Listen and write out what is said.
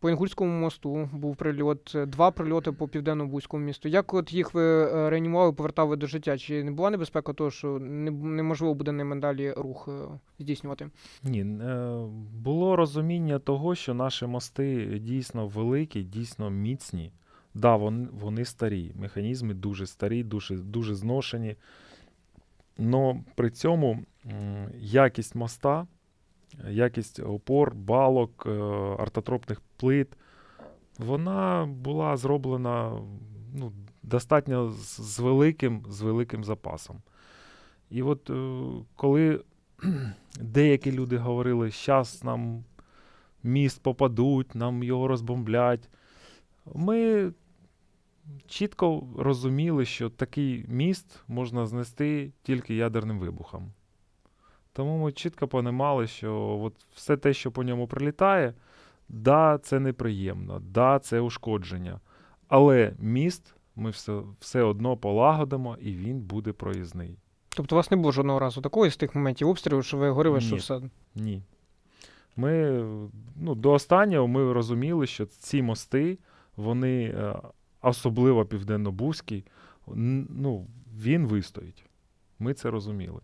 По Інгульському мосту був прильот, е, два прильоти по південно-бузькому місту. Як от їх ви е, реанімували, повертали до життя? Чи не була небезпека того, що неможливо буде ними далі рух е, здійснювати? Ні, було розуміння того, що наші мости дійсно великі, дійсно міцні. Да, вони, вони старі. Механізми дуже старі, дуже, дуже зношені. Но при цьому якість моста, якість опор, балок, е, ортотропних плит, вона була зроблена ну, достатньо з, великим, з великим запасом. І от е, коли деякі люди говорили, зараз нам міст попадуть, нам його розбомблять. Ми чітко розуміли, що такий міст можна знести тільки ядерним вибухом. Тому ми чітко понімали, що от все те, що по ньому прилітає, да, це неприємно, да, це ушкодження. Але міст ми все, все одно полагодимо і він буде проїзний. Тобто у вас не було жодного разу такого з тих моментів обстрілу, що ви говорили, що все. Ні. Ми ну, до останнього ми розуміли, що ці мости, вони, е, особливо південно-бузький, ну, він вистоїть. Ми це розуміли.